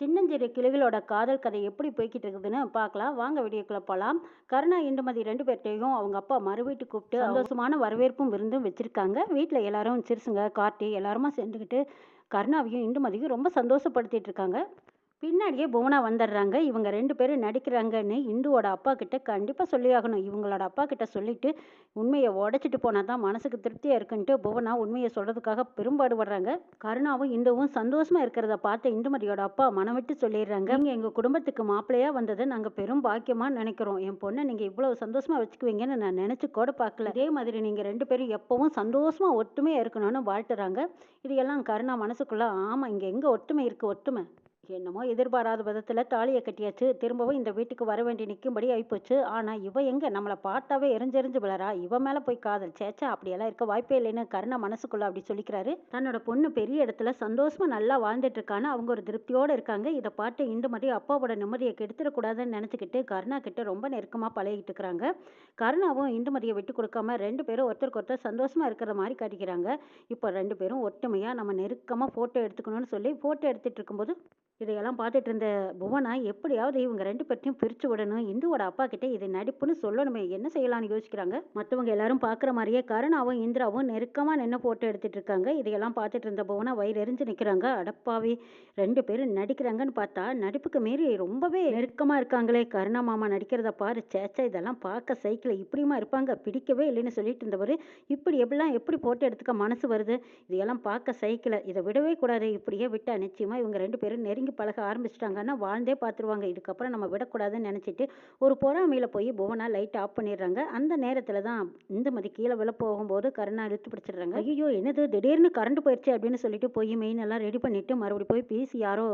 சின்னஞ்சிறு கிளிகளோட காதல் கதை எப்படி போய்கிட்டு இருக்குதுன்னு பார்க்கலாம் வாங்க வீடியோக்குள்ள போகலாம் கருணா இந்துமதி ரெண்டு பேர்ட்டையும் அவங்க அப்பா மறு வீட்டுக்கு கூப்பிட்டு சந்தோஷமான வரவேற்பும் விருந்தும் வச்சிருக்காங்க. வீட்டில் எல்லாரும் சிறுசுங்க கார்த்தி எல்லாருமா சேர்ந்துக்கிட்டு கருணாவையும் இந்துமதியும் ரொம்ப சந்தோஷப்படுத்திட்டு இருக்காங்க. பின்னாடியே புவனா வந்துடுறாங்க. இவங்க ரெண்டு பேரும் நடிக்கிறாங்கன்னு இந்துவோட அப்பா கிட்ட கண்டிப்பாக சொல்லியாகணும் இவங்களோட அப்பா கிட்ட சொல்லிட்டு உண்மையை உடைச்சிட்டு போனால் தான் மனசுக்கு திருப்தியாக இருக்குன்ட்டு புவனா உண்மையை சொல்கிறதுக்காக பெரும்பாடுபடுறாங்க கருணாவும் இந்துவும் சந்தோஷமாக இருக்கிறத பார்த்து இந்துமதியோட அப்பா மனம் விட்டு சொல்லிடுறாங்க. நீங்கள் எங்கள் குடும்பத்துக்கு மாப்பிள்ளையாக வந்ததை நாங்கள் பெரும் பாக்கியமாக நினைக்கிறோம். என் பொண்ணை நீங்கள் இவ்வளோ சந்தோஷமாக வச்சுக்குவீங்கன்னு நான் நினச்சி கூட பார்க்கல. அதே மாதிரி நீங்கள் ரெண்டு பேரும் எப்பவும் சந்தோஷமாக ஒற்றுமையாக இருக்கணும்னு வாழ்த்துறாங்க. இதையெல்லாம் கருணா மனசுக்குள்ளே ஆமாம் இங்கே எங்கே ஒற்றுமை இருக்குது ஒற்றுமை. என்னமோ எதிர்பாராத விதத்தில் தாலியை கட்டியாச்சு. திரும்பவும் இந்த வீட்டுக்கு வர வேண்டி நிற்கும்படி ஆகிப்போச்சு ஆனால் இவ எங்கே? நம்மளை பார்த்தாவே எரிஞ்செறிஞ்சு விளரா இவ மேலே போய் காதல். சேச்சா அப்படியெல்லாம் இருக்க வாய்ப்பே இல்லைன்னு கருணா மனசுக்குள்ள அப்படி சொல்லிக்கிறாரு. தன்னோட பொண்ணு பெரிய இடத்துல சந்தோஷமாக நல்லா வாழ்ந்துட்டு இருக்கான்னு அவங்க ஒரு திருப்தியோடு இருக்காங்க. இதை பார்த்து இண்டு மாதிரி அப்பாவோட நிம்மதியை கெடுத்துடக்கூடாதுன்னு நினச்சிக்கிட்டு கருணா கிட்ட ரொம்ப நெருக்கமாக பழகிட்டு இருக்கிறாங்க. கருணாவும் இந்துமதியை விட்டு கொடுக்காம ரெண்டு பேரும் ஒருத்தருக்கு ஒருத்தர் சந்தோஷமாக இருக்கிற மாதிரி காட்டிக்கிறாங்க. இப்போ ரெண்டு பேரும் ஒற்றுமையாக நம்ம நெருக்கமாக ஃபோட்டோ எடுத்துக்கணும்னு சொல்லி ஃபோட்டோ எடுத்துகிட்டு இருக்கும்போது இதையெல்லாம் பார்த்துட்டு இருந்த புவனா எப்படியாவது இவங்க ரெண்டு பேர்த்தையும் பிரித்து விடணும் இந்துவோட அப்பா கிட்ட இது நடிப்புன்னு சொல்லணுமே என்ன செய்யலாம்னு யோசிக்கிறாங்க? மற்றவங்க எல்லாரும் பார்க்குற மாதிரியே கருணாவும் இந்திராவும் நெருக்கமாக நின்று ஃபோட்டோ எடுத்துட்டு இருக்காங்க. இதையெல்லாம் பார்த்துட்டு இருந்த புவனா வயிறு எரிஞ்சு நிற்கிறாங்க அடப்பாவே ரெண்டு பேரும் நடிக்கிறாங்கன்னு பார்த்தா நடிப்புக்கு மீறி ரொம்பவே நெருக்கமாக இருக்காங்களே. கருணா மாமா நடிக்கிறத பாரு சேச்சா இதெல்லாம் பார்க்க சைக்கிள் இப்படியுமா இருப்பாங்க? பிடிக்கவே இல்லைன்னு சொல்லிட்டு இருந்தவர் இப்படி எப்படிலாம் எப்படி ஃபோட்டோ எடுத்துக்க மனசு வருது? இதையெல்லாம் பார்க்க சைக்கிளை இதை விடவே கூடாது இப்படியே விட்டா நிச்சயமா இவங்க ரெண்டு பேரும் நெருங்கி பழக ஆரம்பிச்சிட்டாங்கன்னா வாழ்ந்தே பார்த்துருவாங்க. இதுக்கப்புறம் நம்ம விடக்கூடாதுன்னு நினச்சிட்டு ஒரு பொறாமையில் போய் புவனா லைட் ஆஃப் பண்ணிடுறாங்க. அந்த நேரத்தில் தான் இந்த மாதிரி கீழே விழ போகும்போது கருணா இழுத்து பிடிச்சிடுறாங்க. ஐயோ என்னது? திடீர்னு கரண்ட் போயிடுச்சு அப்படின்னு சொல்லிட்டு போய் மெயின் எல்லாம் ரெடி பண்ணிட்டு மறுபடியும் போய் பீஸ் யாரோ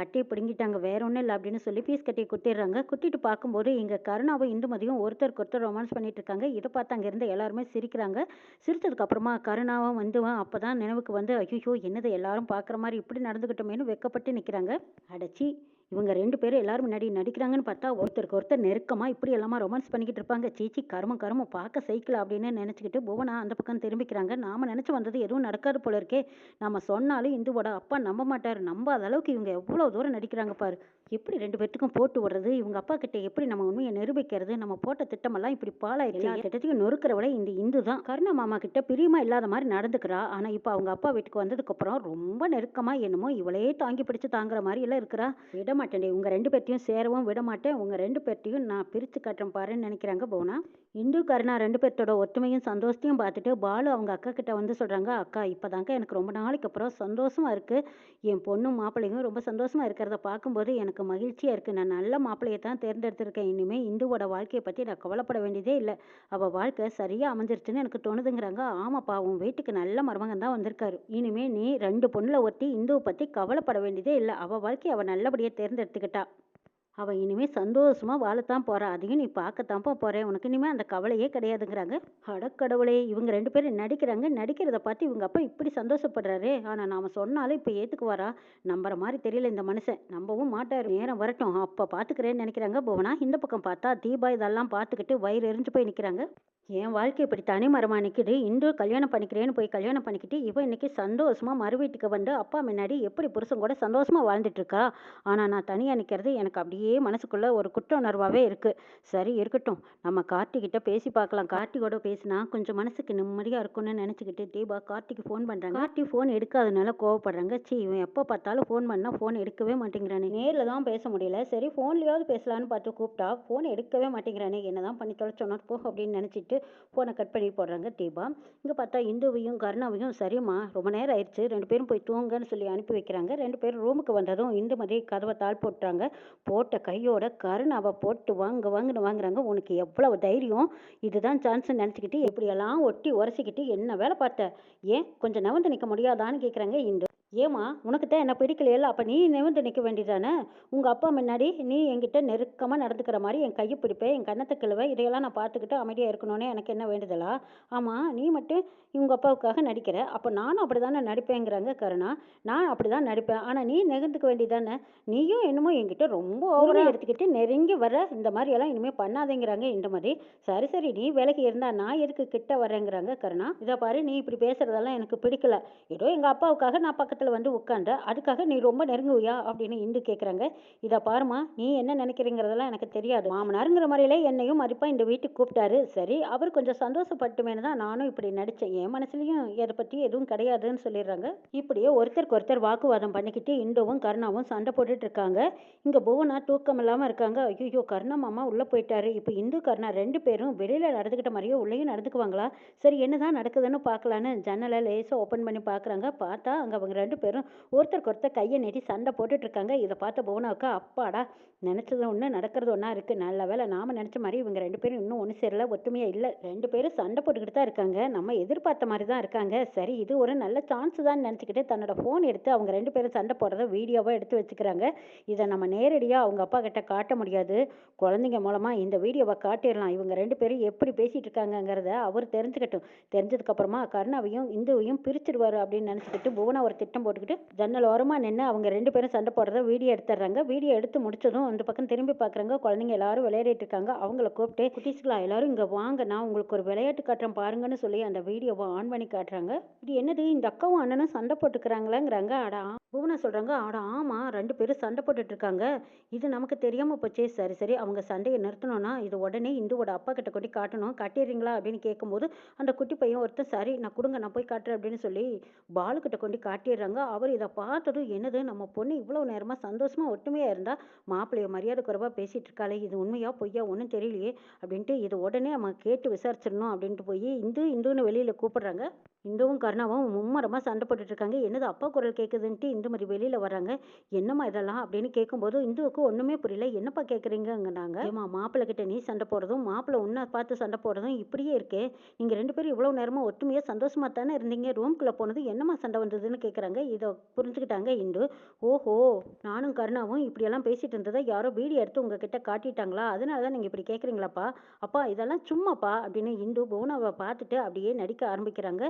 கட்டி பிடுங்கிட்டாங்க. வேற ஒன்றும் இல்லை அப்படின்னு சொல்லி பீஸ் கட்டி குத்திடுறாங்க. குத்திட்டு பார்க்கும்போது இங்கே கருணாவும் இந்துமதியும் ஒருத்தருக்கு ஒருத்தர் ரொமான்ஸ் பண்ணிட்டு இருக்காங்க. இதை பார்த்து அங்கே இருந்து எல்லாருமே சிரிக்கிறாங்க. சிரித்ததுக்கு அப்புறமா கருணாவும் வந்துவான் அப்போ தான் நினைவுக்கு வந்து ஐயோ என்னது எல்லாரும் பார்க்குற மாதிரி இப்படி நடந்துக்கிட்டோமேனு வெக்கப்பட்டு நிற்கிறாங்க அடைச்சி இவங்க ரெண்டு பேரும் எல்லாரும் முன்னாடி நடிக்கிறாங்கன்னு பார்த்தா ஒருத்தருக்கு ஒருத்தர் நெருக்கமாக இப்படி எல்லாமா ரொமான்ஸ் பண்ணிக்கிட்டு இருப்பாங்க. சீச்சி கருமம் கருமம் பார்க்க சைக்கிள் அப்படின்னு நினச்சிக்கிட்டு புவனா அந்த பக்கம் திரும்பிக்கிறாங்க. நாம நினச்சி வந்தது எதுவும் நடக்காது போல இருக்கே. நம்ம சொன்னாலும் இந்துவோட அப்பா நம்ப மாட்டார். நம்பாத அளவுக்கு இவங்க எவ்வளோ தூரம் நடிக்கிறாங்க பாரு. எப்படி ரெண்டு பேர்த்துக்கும் போட்டு விடுறது? இவங்க அப்பா கிட்ட எப்படி நம்ம உண்மையை நிரூபிக்கிறது? நம்ம போட்ட திட்டமெல்லாம் இப்படி பாலாயிடுச்சு திட்டத்தையும் நொறுக்கிறவளை இந்த இந்து தான் கருணா மாமா கிட்ட பிரியமா இல்லாத மாதிரி நடந்துக்கிறா. ஆனா இப்போ அவங்க அப்பா வீட்டுக்கு வந்ததுக்கு அப்புறம் ரொம்ப நெருக்கமா என்னமோ இவளே தாங்கி பிடிச்சு தாங்குற மாதிரி எல்லாம் இருக்கிறா. விட மாட்டேன் உங்க ரெண்டு பேர்த்தையும் சேரவும் விட மாட்டேன். உங்க ரெண்டு பேர்த்தையும் நான் பிரிச்சு காட்டுறேன் பாருன்னு நினைக்கிறாங்க போனா. இந்து கருணா ரெண்டு பேர்த்தோட ஒற்றுமையும் சந்தோஷத்தையும் பார்த்துட்டு பாலு அவங்க அக்கா கிட்ட வந்து சொல்கிறாங்க அக்கா இப்போதாங்க எனக்கு ரொம்ப நாளைக்கு அப்புறம் சந்தோஷமா இருக்குது என் பொண்ணும் மாப்பிள்ளையும் ரொம்ப சந்தோஷமா இருக்கிறத பார்க்கும்போது எனக்கு மகிழ்ச்சியாக இருக்குது நான் நல்ல மாப்பிள்ளையை தான் தேர்ந்தெடுத்திருக்கேன். இனிமே இந்துவோட வாழ்க்கையை பற்றி நான் கவலைப்பட வேண்டியதே இல்லை. அவள் வாழ்க்கை சரியாக அமைஞ்சிருச்சுன்னு எனக்கு தோணுதுங்கிறாங்க. ஆமாப்பா உன் வீட்டுக்கு நல்ல மருமகன் தான் வந்திருக்காரு. இனிமேல் நீ ரெண்டு பொண்ணுல ஒட்டி இந்துவை பற்றி கவலைப்பட வேண்டியதே இல்லை. அவள் வாழ்க்கையை அவள் நல்லபடியாக தேர்ந்தெடுத்துக்கிட்டா. அவள் இனிமேல் சந்தோஷமாக வாழத்தான் போகிறா அதையும் நீ பார்க்கத்தான்ப்பா போகிறேன் உனக்கு இனிமேல் அந்த கவலையே கிடையாதுங்கிறாங்க. அடக்கடவுளே இவங்க ரெண்டு பேரும் நடிக்கிறாங்க. நடிக்கிறத பார்த்து இவங்க அப்பா இப்படி சந்தோஷப்படுறாரு. ஆனால் நாம் சொன்னாலும் இப்போ ஏற்றுக்குவாரா நம்புற மாதிரி தெரியல இந்த மனுஷன். நம்பவும் மாட்டார். நேரம் வரட்டும். அப்போ பார்த்துக்கிறேன்னு நினைக்கிறாங்க போவனா. இந்த பக்கம் பார்த்தா தீபா இதெல்லாம் பார்த்துக்கிட்டு வயிறு எரிஞ்சு போய் நிற்கிறாங்க என் வாழ்க்கை இப்படி தனி மரமாக நிற்கிது இன்று கல்யாணம் பண்ணிக்கிறேன்னு போய் கல்யாணம் பண்ணிக்கிட்டு இவன் இன்னைக்கு சந்தோஷமாக மறு வீட்டுக்கு வந்து அப்பா முன்னாடி எப்படி புருஷன் கூட சந்தோஷமாக வாழ்ந்துட்டுருக்கா? இருக்கா நான் தனியாக நிற்கிறது எனக்கு அப்படியே மனசுக்குள்ளே ஒரு குற்ற உணர்வாகவே இருக்குது சரி இருக்கட்டும். நம்ம கார்த்திகிட்ட பேசி பார்க்கலாம். கார்த்திகோட பேசினா கொஞ்சம் மனசுக்கு நிம்மதியாக இருக்கும்னு நினச்சிக்கிட்டு தீபா கார்த்திக்கு ஃபோன் பண்ணுறாங்க கார்த்தி ஃபோன் எடுக்காதனால கோவப்படுறாங்க. சி இவன் எப்போ பார்த்தாலும் ஃபோன் பண்ணால் ஃபோன் எடுக்கவே மாட்டேங்கிறானே. நேரில் தான் பேச முடியல. சரி ஃபோன்லேயாவது பேசலான்னு பார்த்து கூப்பிட்டா ஃபோன் எடுக்கவே மாட்டேங்கிறானே. என்னதான் பண்ணி தொலைச்சோன்னா போ அப்படின்னு நினைச்சிட்டு ஃபோனை கட் பண்ணி போடுறாங்க தீபா. இங்கே பார்த்தா இந்துவையும் கருணாவையும் சரிம்மா ரொம்ப நேரம் ஆயிடுச்சு. ரெண்டு பேரும் போய் தூங்கன்னு சொல்லி அனுப்பி வைக்கிறாங்க. ரெண்டு பேரும் ரூமுக்கு வந்ததும் இந்து மாதிரி கதவை தாழ் போட்டுறாங்க. போட்ட கையோட கருணாவை போட்டு வாங்க வாங்கன்னு வாங்குறாங்க. உனக்கு எவ்வளவு தைரியம்? இதுதான் சான்ஸ் நினச்சிக்கிட்டு இப்படியெல்லாம் ஒட்டி உரசிக்கிட்டு என்ன வேலை பார்த்த? ஏன் கொஞ்சம் நவந்து நிற்க முடியாதான்னு கேட்குறாங்க இந்து. ஏம்மா உனக்கு தான் என்ன பிடிக்கலையில அப்போ நீ நிமிர்ந்து நிற்க வேண்டியதானே? உங்கள் அப்பா முன்னாடி நீ என்கிட்ட நெருக்கமாக நடந்துக்கிற மாதிரி என் கையை பிடிப்பேன் என் கன்னத்தை கிழுவை இதையெல்லாம் நான் பார்த்துக்கிட்டு அமைதியாக இருக்கணும்னு எனக்கு என்ன வேண்டுதலா? ஆமாம் நீ மட்டும் இவங்க அப்பாவுக்காக நடிக்கிற. அப்போ நானும் அப்படி தானே நடிப்பேங்கிறாங்க கருணா. நான் அப்படி தான் நடிப்பேன். ஆனால் நீ நெகிழ்ந்துக்க வேண்டியதானே? நீயும் என்னமோ என்கிட்ட ரொம்ப ஓவராக எடுத்துக்கிட்டு நெருங்கி வர இந்த மாதிரியெல்லாம் இனிமேல் பண்ணாதேங்கிறாங்க இந்த மாதிரி. சரி சரி நீ விலகி இருந்தா நான் எதுக்கு கிட்ட வரேங்கிறாங்க கருணா. இதை பாரு நீ இப்படி பேசுறதெல்லாம் எனக்கு பிடிக்கல. ஏதோ எங்கள் அப்பாவுக்காக நான் பக்கத்தில் பக்கத்தில் வந்து உட்காண்ட அதுக்காக நீ ரொம்ப நெருங்குவியா? அப்படின்னு இந்து கேட்குறாங்க இதை பாருமா நீ என்ன நினைக்கிறீங்கிறதெல்லாம் எனக்கு தெரியாது. மாமனாருங்கிற முறையிலே என்னையும் மதிப்பா இந்த வீட்டுக்கு கூப்பிட்டாரு. சரி அவர் கொஞ்சம் சந்தோஷப்பட்டுமேனு தான் நானும் இப்படி நடித்தேன் என் மனசுலையும் இதை பற்றி எதுவும் கிடையாதுன்னு சொல்லிடுறாங்க. இப்படியே ஒருத்தருக்கு ஒருத்தர் வாக்குவாதம் பண்ணிக்கிட்டு இந்துவும் கருணாவும் சண்டை போட்டுட்டு இருக்காங்க. இங்கே புவனா தூக்கம் இல்லாமல் இருக்காங்க. ஐயோ கருணா மாமா உள்ளே போயிட்டாரு. இப்போ இந்து கருணா ரெண்டு பேரும் வெளியில் நடந்துக்கிட்ட மாதிரியே உள்ளேயும் நடந்துக்குவாங்களா? சரி என்னதான் நடக்குதுன்னு பார்க்கலான்னு ஜன்னலை லேசாக ஓப்பன் பண்ணி பார்க்குறாங்க பார்த்தா அங்கே அவங்க ரெண்டு ரெண்டு பேரும் ஒருத்தருக்கு ஒருத்தர் கையை நீட்டி சண்டை போட்டுட்டு இருக்காங்க இதை பார்த்த புவனாவுக்கு அப்பாடா நினச்சது ஒன்று நடக்கிறது ஒன்றா இருக்குது நல்ல வேலை நாம் நினச்ச மாதிரி இவங்க ரெண்டு பேரும் இன்னும் ஒன்று சேரல ஒத்துமையாக இல்லை. ரெண்டு பேரும் சண்டை போட்டுக்கிட்டு தான் இருக்காங்க. நம்ம எதிர்பார்த்த மாதிரி தான் இருக்காங்க. சரி இது ஒரு நல்ல சான்ஸ் தான் நினச்சிக்கிட்டு தன்னோட ஃபோன் எடுத்து அவங்க ரெண்டு பேரும் சண்டை போடுறத வீடியோவாக எடுத்து வச்சுக்கிறாங்க. இதை நம்ம நேரடியாக அவங்க அப்பா கிட்ட காட்ட முடியாது. குழந்தைங்க மூலமாக இந்த வீடியோவை காட்டிடலாம். இவங்க ரெண்டு பேரும் எப்படி பேசிகிட்டு இருக்காங்கங்கிறத அவர் தெரிஞ்சுக்கட்டும். தெரிஞ்சதுக்கப்புறமா கருணாவையும் இந்துவையும் பிரிச்சிடுவார் அப்படின்னு நினச்சிக்கிட்டு புவனா ஒரு திட்டம் போட்டுக்கிட்டு ஜன்னல் ஓரமாக நின்று அவங்க ரெண்டு பேரும் சண்டை போடுறத வீடியோ எடுத்துடுறாங்க. வீடியோ எடுத்து முடிச்சதும் அந்த பக்கம் திரும்பி பார்க்குறாங்க குழந்தைங்க எல்லாரும் விளையாடிட்டு இருக்காங்க. அவங்கள கூப்பிட்டு குட்டீஸ்களா எல்லாரும் இங்கே வாங்க. நான் உங்களுக்கு ஒரு விளையாட்டு காட்டுறேன் பாருங்கன்னு சொல்லி அந்த வீடியோவை ஆன் பண்ணி காட்டுறாங்க. இது என்னது? இந்த அக்காவும் அண்ணனும் சண்டை போட்டுக்கிறாங்களாங்கிறாங்க. அடா புவனா சொல்கிறாங்க ஆடா ஆமாம் ரெண்டு பேரும் சண்டை போட்டுட்டு இருக்காங்க இது நமக்கு தெரியாமல் போச்சே. சரி சரி அவங்க சண்டையை நிறுத்தணும்னா இது உடனே இந்துவோட அப்பா கிட்ட கொண்டு காட்டணும். காட்டிடுறீங்களா? அப்படின்னு கேட்கும்போது அந்த குட்டி பையன் ஒருத்தன் சரி நான் கொடுங்க நான் போய் காட்டுறேன் அப்படின்னு சொல்லி பாலுக்கிட்ட கொண்டு காட்டிடுறாங்க. அவர் இதை பார்த்ததும் என்னது நம்ம பொண்ணு இவ்வளோ நேரமாக சந்தோஷமாக ஒற்றுமையாக இருந்தால் மாப்பிள்ளைய மரியாதை குறைவாக பேசிகிட்டு இருக்காளே. இது உண்மையா பொய்யா ஒன்றும் தெரியலையே. அப்படின்ட்டு இது உடனே நம்ம கேட்டு விசாரிச்சிடணும் அப்படின்ட்டு போய் இந்து இந்துன்னு வெளியில் கூப்பிடுறாங்க. இந்துவும் கருணாவும் மும்மரமாக சண்டை போட்டுட்டு இருக்காங்க என்னது அப்பா குரல் கேட்குதுன்ட்டு இந்து மாதிரி வெளியில் வராங்க என்னம்மா இதெல்லாம் அப்படின்னு கேட்கும்போது இந்துவுக்கு ஒன்றுமே புரியல. என்னப்பா கேட்குறீங்கன்னாங்க ஏமா மாப்பிள்ளை கிட்ட நீ சண்டை போடுறதும் மாப்பிள்ளை உன்னை பார்த்து சண்டை போடுறதும் இப்படியே இருக்கே. நீங்கள் ரெண்டு பேரும் இவ்வளோ நேரமாக ஒற்றுமையாக சந்தோஷமாக தானே இருந்தீங்க. ரூம்குள்ளே போனது என்னம்மா சண்டை வந்ததுன்னு கேட்குறாங்க இதை புரிஞ்சுக்கிட்டாங்க இந்து. ஓஹோ நானும் கருணாவும் இப்படியெல்லாம் பேசிட்டு இருந்ததை யாரோ வீடியோ எடுத்து உங்ககிட்ட காட்டிட்டாங்களா? அதனால தான் நீங்கள் இப்படி கேட்குறீங்களாப்பா அப்பா இதெல்லாம் சும்மாப்பா அப்படின்னு இந்து புவனாவை பார்த்துட்டு அப்படியே நடிக்க ஆரம்பிக்கிறாங்க.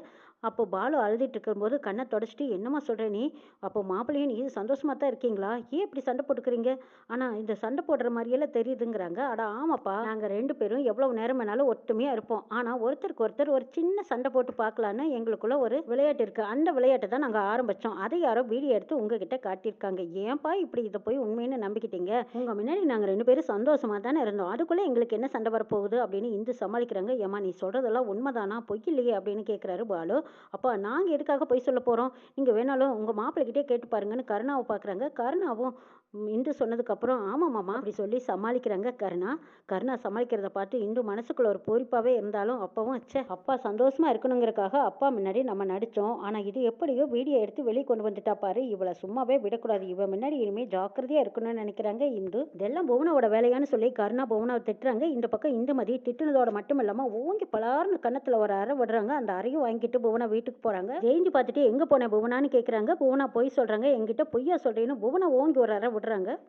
அப்போ பாலு அழுதுட்டு இருக்கும்போது கண்ணை தொடச்சிட்டு என்னம்மா சொல்கிற நீ? அப்போ மாப்பிள்ளையும் நீ சந்தோஷமாக தான் இருக்கீங்களா? ஏன் இப்படி சண்டை போட்டுக்கிறீங்க? ஆனால் இந்த சண்டை போடுற மாதிரியெல்லாம் தெரியுதுங்கிறாங்க. அட ஆமாப்பா. நாங்கள் ரெண்டு பேரும் எவ்வளோ நேரம் வேணாலும் ஒற்றுமையாக இருப்போம். ஆனால் ஒருத்தருக்கு ஒருத்தர் ஒரு சின்ன சண்டை போட்டு பார்க்கலான்னு எங்களுக்குள்ள ஒரு விளையாட்டு இருக்குது அந்த விளையாட்டை தான் நாங்கள் ஆரம்பித்தோம் அதை யாரோ வீடியோ எடுத்து உங்ககிட்ட காட்டியிருக்காங்க. ஏன்பா இப்படி இதை போய் உண்மைன்னு நம்பிக்கிட்டீங்க? உங்கள் முன்னாடி நாங்கள் ரெண்டு பேரும் சந்தோஷமாக தானே இருந்தோம். அதுக்குள்ளே எங்களுக்கு என்ன சண்டை வரப்போகுது அப்படின்னு இந்து சமாளிக்கிறாங்க. ஏமா நீ சொல்கிறதெல்லாம் உண்மைதானா? பொய் இல்லையே அப்படின்னு கேட்குறாரு பாலு. அப்போ நாங்கள் எதுக்காக பொய் சொல்ல போகிறோம் நீங்கள் வேணாலும் உங்கள் மாப்பிள்ளைகிட்டே கேட்டு பாருங்கன்னு கருணாவை பார்க்குறாங்க கருணாவும் இந்து சொன்னதுக்கப்புறம் ஆமாம் மாமா அப்படி சொல்லி சமாளிக்கிறாங்க கருணா. கருணா சமாளிக்கிறத பார்த்து இந்து மனசுக்குள்ள ஒரு பொறுப்பாகவே இருந்தாலும் அப்பவும் ச்சே அப்பா சந்தோஷமா இருக்கணுங்கிறக்காக அப்பா முன்னாடி நம்ம நடித்தோம். ஆனால் இது எப்படியோ வீடியோ எடுத்து வெளியே கொண்டு வந்துட்டா பாரு இவளை சும்மாவே விடக்கூடாது. இவ முன்னாடி இனிமேல் ஜாக்கிரதையாக இருக்கணும்னு நினைக்கிறாங்க இந்து. இதெல்லாம் புவனாவோட வேலையான்னு சொல்லி கருணா புவனாவை திட்டுறாங்க. இந்த பக்கம் இந்துமதி திட்டுனதோட மட்டும் இல்லாமல் ஓங்கி பலார்னு கன்னத்தில் ஒரு அறை விடுறாங்க. அந்த அறையும் வாங்கிட்டு புவனா வீட்டுக்கு போகிறாங்க ஜெயிஞ்சு பார்த்துட்டு எங்கே போனேன் புவனான்னு கேட்குறாங்க புவனா பொய் சொல்கிறாங்க என்கிட்ட பொய்யா சொல்கிறேன்னு புவனா ஓங்கி ஒரு அறை போடுறாங்க.